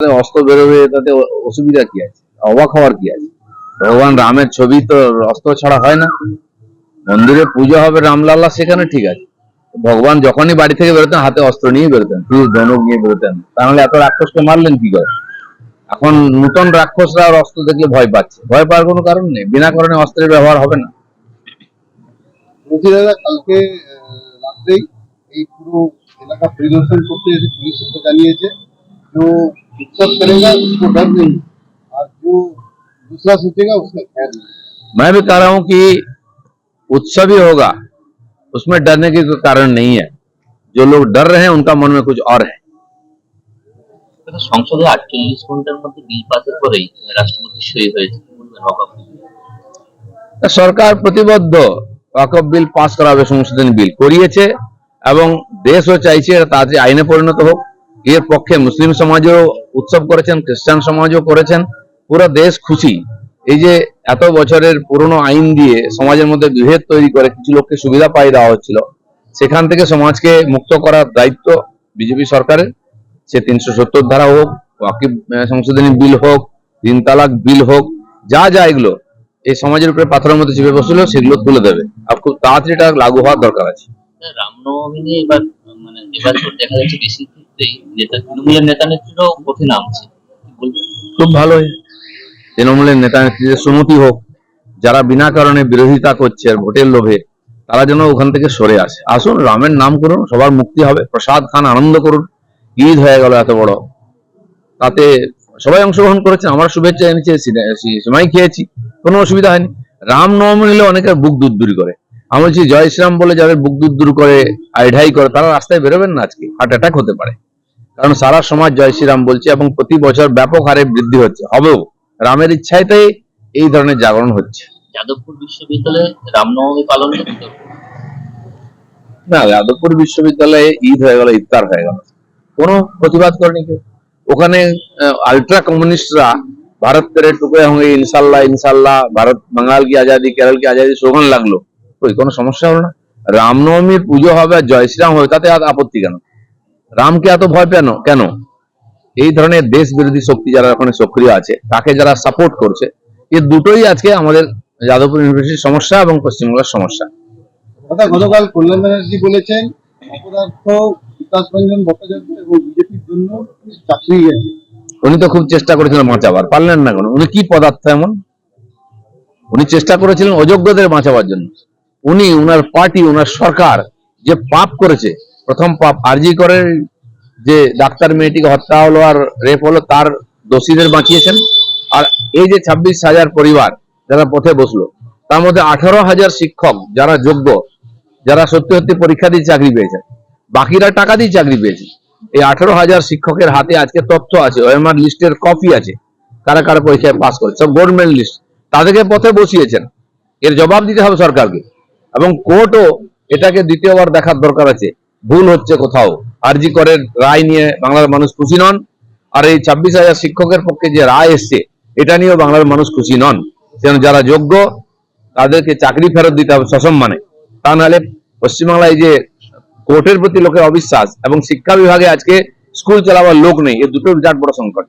অস্ত্র বেরোবে তাতে অসুবিধা কি আছে? অবাক হওয়ার কি আছে? ভগবান রামের ছবি তো অস্ত্র ছাড়া হয় না। মন্দিরে পুজো হবে রামলাল্লা সেখানে ঠিক আছে। ভগবান যখনই বাড়ি থেকে বেরোতেন, হাতে অস্ত্র নিয়ে বেরোতেন তীর ধনুক নিয়ে বেরোতেন। তাহলে এত রাক্ষসকে মারলেন কি করে? এখন নূতন রাক্ষসরা আর অস্ত্র দেখলে ভয় পাচ্ছে। ভয় পাওয়ার কোনো কারণ নেই। বিনা কারণে অস্ত্রের ব্যবহার হবে না। দাদা, কালকে রাত্রেই এই পুরো এলাকা পরিদর্শন করতে পুলিশ জানিয়েছে। जो उत्सव करेगा उसको डर नहीं और जो दूसरा सोचेगा उसका खैर नहीं मैं भी कह रहा हूं कि उत्सव ही होगा उसमें डरने की कोई कारण नहीं है जो लोग डर रहे हैं उनका मन में कुछ और है কিন্তু সংসদে আটচল্লিশ ঘন্টার মধ্যে বিল পাসের পরেই রাষ্ট্রপতি সই হয়েছে কি বলবেন হকাপ সরকার প্রতিবদ্ধ ওয়াকফ বিল পাস করাবে সংশোধনী বিল করিয়েছে এবং দেশও চাইছে এটা তাড়াতাড়ি আইনে পরিণত হোক এর পক্ষে মুসলিম সমাজও উৎসব করেছেন, খ্রিস্টান সমাজও করেছেন, পুরো দেশ খুশি। এই যে এত বছরের পুরনো আইন দিয়ে সমাজের মধ্যে বিভেদ তৈরি করে কিছু লোককে সুবিধা পাই দেওয়া হচ্ছিল, সেখান থেকে সমাজকে মুক্ত করার দায়িত্ব বিজেপি সরকারের। সে তিনশো সত্তর ধারা হোক, ওয়াকিব সংশোধনী বিল হোক তিন তালাক বিল হোক, যা যা এগুলো, এই সমাজের উপরে পাথরের মধ্যে চেপে বসল সেগুলো তুলে দেবে। আর খুব তাড়াতাড়ি এটা লাগু হওয়ার দরকার আছে। রামনবমী নিয়ে এবার মানে এবছর দেখা যাচ্ছে বেশি। তৃণমূলের নেতা নেত্রীরাও সুমতি হোক, যারা বিনা কারণে বিরোধিতা করছে ভোটের লোভে, তারা যেন ওখান থেকে সরে আসে। আসুন, রামের নাম করুন, সবার মুক্তি হবে। প্রসাদ খান, আনন্দ করুন। ঈদ হয়ে গেল এত বড়। তাতে সবাই অংশগ্রহণ করেছে, আমরা শুভেচ্ছা এনেছি সময় খেয়েছি, কোনো অসুবিধা হয়নি। রাম নবমী অনেকের বুক দুধ করে। আমি বলছি, জয় শ্রীরাম বলে যাদের বুক দুধ দূর করে, আইঢাই করে, তারা রাস্তায় বেরোবেন না আজকে, হার্ট অ্যাটাক হতে পারে। কারণ সারা সমাজ জয় শ্রীরাম বলছে এবং প্রতি বছর ব্যাপক হারে বৃদ্ধি হচ্ছে। হবেও রামের ইচ্ছাইতেই এই ধরনের জাগরণ হচ্ছে। যাদবপুর বিশ্ববিদ্যালয়ে রামনবমী পালন না যাদবপুর বিশ্ববিদ্যালয়ে ঈদ হয়ে গেল ইফতার হয়ে গেল। কোনো প্রতিবাদ করেনি কেউ। ওখানে আল্ট্রা কমিউনিস্টরা ভারত তেরে টুকরে হোंगे ইনশাল্লাহ ইনশাল্লাহ ভারত বাঙাল কি আজাদি কেরল কি আজাদি স্লোগান লাগল। ওই কোনো সমস্যা হলো না। রামনবমীর পুজো হবে আর জয় শ্রীরাম হবে তাতে আর আপত্তি কেন? রামকে এত ভয় পেন কেন? এই ধরনের দেশ বিরোধী শক্তি যারা ওখানে সক্রিয় আছে তাকে যারা সাপোর্ট করছে এই দুটোই আজকে আমাদের যাদবপুর ইউনিভার্সিটির সমস্যা এবং পশ্চিমবঙ্গের সমস্যা। গতকাল কল্যাণ ব্যানার্জি বলেছেন অপদার্থ বিকাশ রঞ্জন ভট্টাচার্য এবং বিজেপির জন্য চাকরি গেছে উনি তো খুব চেষ্টা করেছিলেন বাঁচাবার পারলেন না কেন? উনি কি পদার্থ এমন? উনি চেষ্টা করেছিলেন অযোগ্যদের বাঁচাবার জন্য। উনি উনার পার্টি উনার সরকার যে পাপ করেছে প্রথম আরজি করে যে ডাক্তার মেয়েটিকে হত্যা হলো আর রেপ হলো, তার দোষীদের বাঁচিয়েছেন। আর এই যে ছাব্বিশ হাজার পরিবার যারা পথে বসল, তার মধ্যে আঠারো হাজার শিক্ষক যারা যোগ্য, যারা সত্যি সত্যি পরীক্ষা দিয়ে চাকরি পেয়েছেন, বাকিরা টাকা দিয়ে চাকরি পেয়েছে এই আঠারো হাজার শিক্ষকের হাতে আজকে তথ্য আছে, ওএমআর লিস্টের কপি আছে, কারা কারা পরীক্ষায় পাস করে সব গভর্নমেন্ট লিস্ট তাদেরকে পথে বসিয়েছেন। এর জবাব দিতে হবে সরকারকে। এবং কোর্টও এটাকে দ্বিতীয়বার দেখার দরকার আছে। ভুল হচ্ছে কোথাও। আরজি করের রায় নিয়ে বাংলার মানুষ খুশি নন। আর এই ছাব্বিশ হাজার শিক্ষকের পক্ষে যে রায় এসছে, এটা নিয়েও বাংলার মানুষ খুশি নন। যেন যারা যোগ্য, তাদেরকে চাকরি ফেরত দিতে হবে সসম্মানে। তা নাহলে পশ্চিমবাংলায় যে কোর্টের প্রতি লোকের অবিশ্বাস এবং শিক্ষা বিভাগে আজকে স্কুল চালাবার লোক নেই, এ দুটো বিরাট বড় সংকট।